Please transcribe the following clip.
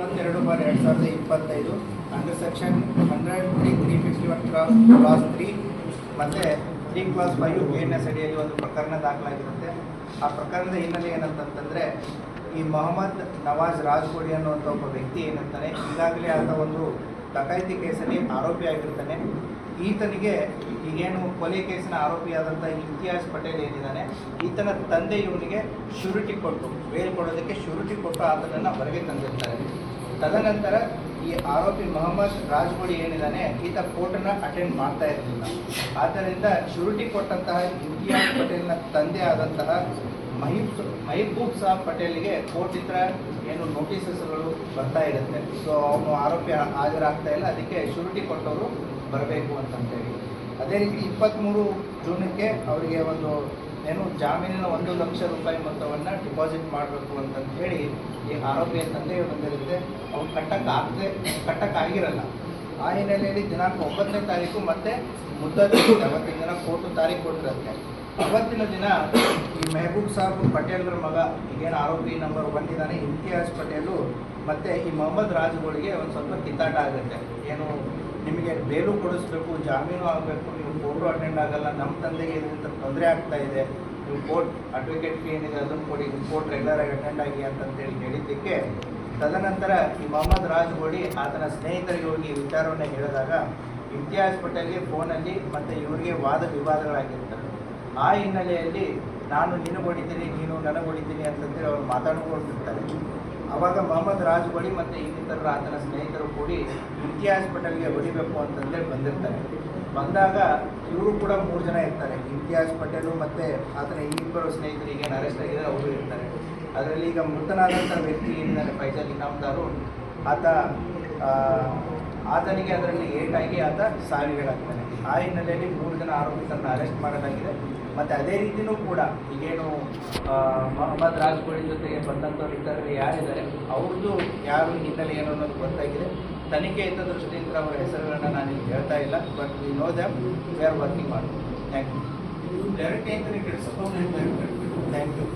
ಇಪ್ಪತ್ತೆರಡು ಬಾರ್ ಎರಡು ಸಾವಿರದ ಇಪ್ಪತ್ತೈದು. Under section hundred three three fifty one clause three ಮತ್ತು ತ್ರೀ ಕ್ಲಾಸ್ ಫೈವ್ ಎಸ್ ಅಡಿಯಲ್ಲಿ ಒಂದು ಪ್ರಕರಣ ದಾಖಲಾಗಿರುತ್ತೆ. ಆ ಪ್ರಕರಣದ ಹಿನ್ನೆಲೆ ಏನಂತಂತಂದರೆ, ಈ ಮೊಹಮ್ಮದ್ ನವಾಜ್ ರಾಜ್ಕೋಡಿ ಅನ್ನುವಂಥ ಒಬ್ಬ ವ್ಯಕ್ತಿ ಏನಂತಾನೆ ಈಗಾಗಲೇ ಆತ ಒಂದು ಡಕಾಯಿತಿ ಕೇಸಲ್ಲಿ ಆರೋಪಿ ಆಗಿರ್ತಾನೆ. ಈತನಿಗೆ ಈಗೇನು ಕೊಲೆ ಕೇಸಿನ ಆರೋಪಿಯಾದಂಥ ಇಮ್ತಿಯಾಜ್ ಪಟೇಲ್ ಏನಿದ್ದಾನೆ, ಈತನ ತಂದೆ ಇವನಿಗೆ ಶುರುಟಿ ಕೊಟ್ಟು, ಬೇಲ್ ಕೊಡೋದಕ್ಕೆ ಶುರುಟಿ ಕೊಟ್ಟು ಆತನನ್ನು ಹೊರಗೆ ತಂದಿರ್ತಾರೆ. ತದನಂತರ ಈ ಆರೋಪಿ ಮೊಹಮ್ಮದ್ ರಾಜ್ಗುಡಿ ಏನಿದ್ದಾನೆ, ಈತ ಕೋರ್ಟನ್ನ ಅಟೆಂಡ್ ಮಾಡ್ತಾ ಇರಲಿಲ್ಲ. ಆದ್ದರಿಂದ ಶುರುಟಿ ಕೊಟ್ಟಂತಹ ಇಮ್ತಿಯಾಜ್ ಪಟೇಲ್ನ ತಂದೆ ಆದಂತಹ ಮಹಿಬ್ ಮಹಿಬೂಬ್ ಸಾಬ್ ಪಟೇಲ್ಗೆ ಕೋರ್ಟಿಂದ ಏನು ನೋಟಿಸಸ್ಗಳು ಬರ್ತಾ ಇರುತ್ತೆ. ಸೊ ಅವನು ಆರೋಪಿ ಹಾಜರಾಗ್ತಾ ಇಲ್ಲ. ಅದಕ್ಕೆ ಶ್ಯೂರಿಟಿ ಕೊಟ್ಟವರು ಬರಬೇಕು ಅಂತಂತೇಳಿ. ಅದೇ ರೀತಿ ಇಪ್ಪತ್ತ್ಮೂರು ಜೂನಕ್ಕೆ ಅವರಿಗೆ ಒಂದು ಏನು ಜಾಮೀನಿನ ಒಂದು ಲಕ್ಷ ರೂಪಾಯಿ ಮೊತ್ತವನ್ನು ಡಿಪಾಸಿಟ್ ಮಾಡಬೇಕು ಅಂತಂತ ಹೇಳಿ ಈ ಆರೋಪಿಯ ತಂದೆ ಬಂದಿರುತ್ತೆ. ಅವ್ರು ಕಟ್ಟಕ್ಕಾಗದೆ ಕಟ್ಟಕ್ಕಾಗಿರಲ್ಲ ಆ ಹಿನ್ನೆಲೆಯಲ್ಲಿ ದಿನಾಂಕ ಒಂಬತ್ತನೇ ತಾರೀಕು ಮತ್ತೆ ಮುದ್ದೆ ಅವತ್ತಿನ ದಿನ ಕೋರ್ಟು ತಾರೀಕು ಕೊಟ್ಟಿರುತ್ತೆ. ಅವತ್ತಿನ ದಿನ ಈ ಮೆಹಬೂಬ್ ಸಾಬ್ ಪಟೇಲ್ರ ಮಗ, ಈಗೇನು ಆರೋಪಿ ನಂಬರ್ ಒನ್ ಇದ್ದಾನೆ, ಇಮ್ತಿಯಾಜ್ ಪಟೇಲು ಮತ್ತು ಈ ಮೊಹಮ್ಮದ್ ರಾಜ್ಗಳಿಗೆ ಒಂದು ಸ್ವಲ್ಪ ಕಿತ್ತಾಟ ಆಗುತ್ತೆ. ಏನು, ನಿಮಗೆ ಬೇಲು ಕೊಡಿಸ್ಬೇಕು, ಜಾಮೀನು ಆಗಬೇಕು, ನೀವು ಕೋರ್ಟು ಅಟೆಂಡ್ ಆಗಲ್ಲ ನಮ್ಮ ತಂದೆಗೆ ಇದರಿಂದ ತೊಂದರೆ ಆಗ್ತಾ ಇದೆ. ನೀವು ಕೋರ್ಟ್ ಅಡ್ವೊಕೇಟ್ ಫೀ ಏನಿದೆ, ಅದನ್ನು ಕೊಡಿ ಕೋರ್ಟ್ ರೆಗ್ಯುಲರ್ ಆಗಿ ಅಟೆಂಡ್ ಆಗಿ ಅಂತಂತೇಳಿ ಹೇಳಿದ್ದಕ್ಕೆ ತದನಂತರ ಈ ಮೊಹಮ್ಮದ್ ರಾಜ್ಗೋಡಿ ಆತನ ಸ್ನೇಹಿತರಿಗೆ ಹೋಗಿ ವಿಚಾರವನ್ನು ಹೇಳಿದಾಗ ಇಮ್ತಿಯಾಜ್ ಪಟೇಲ್ಗೆ ಫೋನಲ್ಲಿ ಮತ್ತು ಇವರಿಗೆ ವಾದ ವಿವಾದಗಳಾಗಿರ್ತಾರೆ ಆ ಹಿನ್ನೆಲೆಯಲ್ಲಿ ನಾನು ನಿನಗೆ ಹೊಡಿತೀನಿ, ನೀನು ನನಗೆ ಹೊಡಿತೀನಿ ಅಂತಂದೇಳಿ ಅವ್ರು ಮಾತಾಡ್ಕೊಂಡಿರ್ತಾರೆ ಆವಾಗ ಮೊಹಮ್ಮದ್ ಬಳಿ ಮತ್ತು ಇನ್ನಿತರ ಆತನ ಸ್ನೇಹಿತರು ಕೂಡಿ ಇಮ್ತಿಯಾಜ್ ಪಟೇಲ್ಗೆ ಹೊಡಿಬೇಕು ಅಂತಂದೇಳಿ ಬಂದಿರ್ತಾರೆ. ಬಂದಾಗ ಇವರು ಕೂಡ ಮೂರು ಜನ ಇರ್ತಾರೆ. ಇಮ್ತಿಯಾಜ್ ಪಟೇಲು ಮತ್ತು ಆತನ ಇನ್ನಿಬ್ಬರು ಸ್ನೇಹಿತರಿಗೆ ಅರೆಸ್ಟ್ ಆಗಿದ್ದಾರೆ ಅವರು ಇರ್ತಾರೆ. ಅದರಲ್ಲಿ ಈಗ ಮೃತನಾದಂಥ ವ್ಯಕ್ತಿ ಏನಿದ್ದಾರೆ ಫೈಜಲ್ ಇನಾಮ್ದಾರು. ಆತ ಆತನಿಗೆ ಅದರಲ್ಲಿ ಏಟಾಗಿ ಆತ ಸಾವಿಗೀಡಾಗ್ತಾನೆ ಆ ಹಿನ್ನೆಲೆಯಲ್ಲಿ ಮೂರು ಜನ ಆರೋಪಿತರನ್ನು ಅರೆಸ್ಟ್ ಮಾಡಲಾಗಿದೆ. ಮತ್ತು ಅದೇ ರೀತಿಯೂ ಕೂಡ ಈಗೇನು ಮೊಹಮ್ಮದ್ ರಾಜ್ಗೋಳಿ ಜೊತೆಗೆ ಬಂದಂಥವ್ರು ಇತರರು ಯಾರಿದ್ದಾರೆ? ಅವ್ರದ್ದು ಯಾರು ಹಿನ್ನೆಲೆ ಏನು ಅನ್ನೋದು ಗೊತ್ತಾಗಿದೆ. ತನಿಖೆ ಇದ್ದ ದೃಷ್ಟಿಯಿಂದ ಅವರ ಹೆಸರುಗಳನ್ನ ನಾನು ಇಲ್ಲಿ ಹೇಳ್ತಾ ಇಲ್ಲ but we know them we are working ಮಾಡಿ thank you direct thank you